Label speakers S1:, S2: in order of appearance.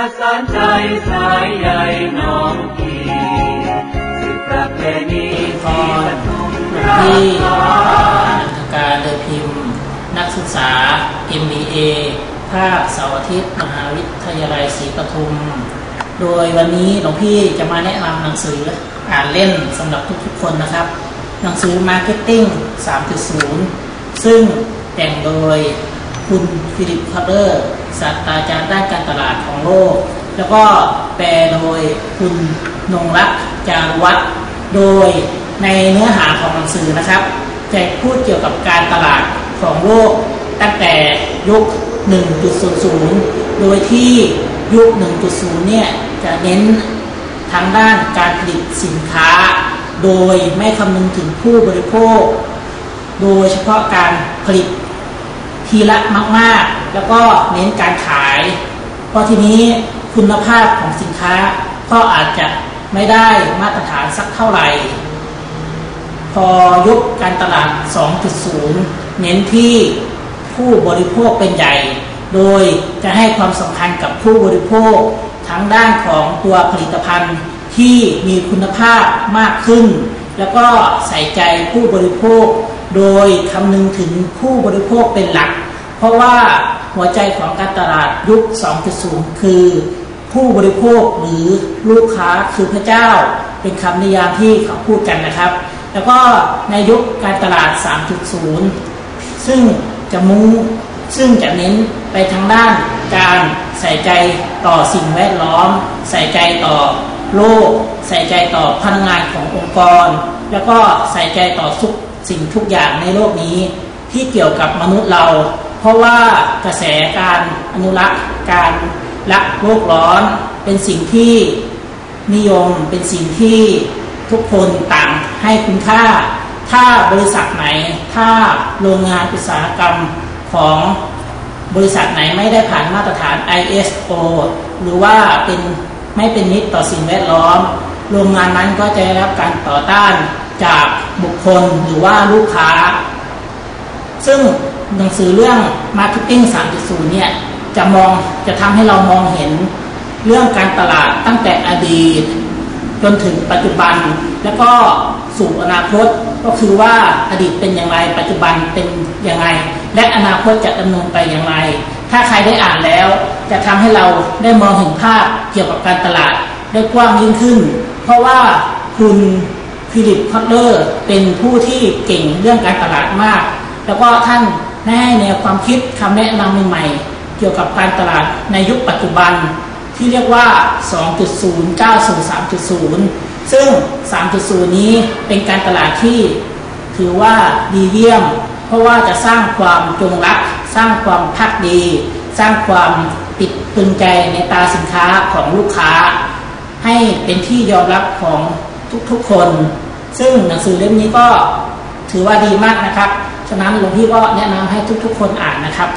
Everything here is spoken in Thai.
S1: ประสานใจสายใยน้องพี่สืบประเพณีที่ปทุมรา
S2: ที่การโดยพิมพ์ นักศึกษา MBA ภาคเสาร์อาทิตย์มหาวิทยาลัยศรีปทุม โดยวันนี้หลวงพี่จะมาแนะนำหนังสืออ่านเล่นสำหรับทุกๆคนนะครับ หนังสือ Marketing 3.0 ซึ่งแต่งโดย คุณฟิลิปคัตเลอร์ศาสตราจารย์ด้านการตลาดของโลก แล้วก็แปลโดยคุณนงรักษ์จารุวัฒน์โดยในเนื้อหาของหนังสือนะครับจะพูดเกี่ยวกับการตลาดของโลก ตั้งแต่ยุค 1.00 โดยที่ยุค 1.0 เนี่ยจะเน้นทางด้านการผลิตสินค้า โดยไม่คำนึงถึงผู้บริโภค โดยเฉพาะการผลิต ทีละมาก ๆ แล้วก็เน้นการขาย เพราะทีนี้คุณภาพของสินค้าก็อาจจะไม่ได้มาตรฐานสักเท่าไหร่ พอยุคการตลาด 2.0 เน้นที่ผู้บริโภคเป็นใหญ่ โดยจะให้ความสำคัญกับผู้บริโภคทั้งด้านของตัวผลิตภัณฑ์ที่มีคุณภาพมากขึ้น แล้วก็ใส่ใจผู้บริโภค โดยคำนึงถึงผู้บริโภคเป็นหลัก เพราะว่าหัวใจของการตลาดยุค 2.0 คือ ผู้บริโภคหรือลูกค้าคือพระเจ้า เป็นคำนิยามที่เขาพูดกันนะครับ แล้วก็ในยุคการตลาด 3.0 ซึ่งจะมุ่งซึ่งจะเน้นไปทางด้านการใส่ใจต่อสิ่งแวดล้อม ใส่ใจต่อ โลก ใส่ใจต่อพนักงานขององค์กร แล้วก็ใส่ใจต่อทุกสิ่งทุกอย่างในโลกนี้ ที่เกี่ยวกับมนุษย์เรา เพราะว่ากระแสการอนุรักษ์การรักโลกร้อน เป็นสิ่งที่นิยมเป็นสิ่งที่ทุกคนต่างให้คุณค่า ถ้าบริษัทไหน ถ้าโรงงานอุตสาหกรรมของบริษัทไหนไม่ได้ผ่านมาตรฐาน ISO หรือว่าเป็น ไม่เป็นมิตรต่อสิ่งแวดล้อม โรงงานนั้นก็จะได้รับการต่อต้านจากบุคคลหรือว่าลูกค้า ซึ่งหนังสือเรื่อง Marketing 3.0 เนี่ยจะมองจะทำให้เรามองเห็นเรื่องการตลาดตั้งแต่อดีต จนถึงปัจจุบัน แล้วก็สู่อนาคตก็คือว่าอดีตเป็นอย่างไรปัจจุบันเป็นอย่างไร และอนาคตจะดำเนินไปอย่างไร ถ้าใครได้อ่านแล้ว จะทำให้เราได้มองเห็นภาพเกี่ยวกับการตลาดได้กว้างยิ่งขึ้น เพราะว่าคุณฟิลิปคอตเลอร์เป็นผู้ที่เก่งเรื่องการตลาดมาก แล้วก็ท่านได้ให้แนวความคิดคำแนะนำใหม่ๆเกี่ยวกับการตลาดในยุคปัจจุบัน ที่เรียกว่า 2.0 9สู่3.0 ซึ่ง 3.0 นี้เป็นการตลาดที่ถือว่าดีเยี่ยม เพราะว่าจะสร้างความจงรัก สร้างความพักดี สร้างความติดตึงใจในตาสินค้าของลูกค้า ให้เป็นที่ยอมรับของทุกๆคน ซึ่งหนังสือเล่มนี้ก็ถือว่าดีมากนะครับ ฉะนั้นหลวงพี่ก็แนะนำให้ทุกๆ คนอ่านนะครับ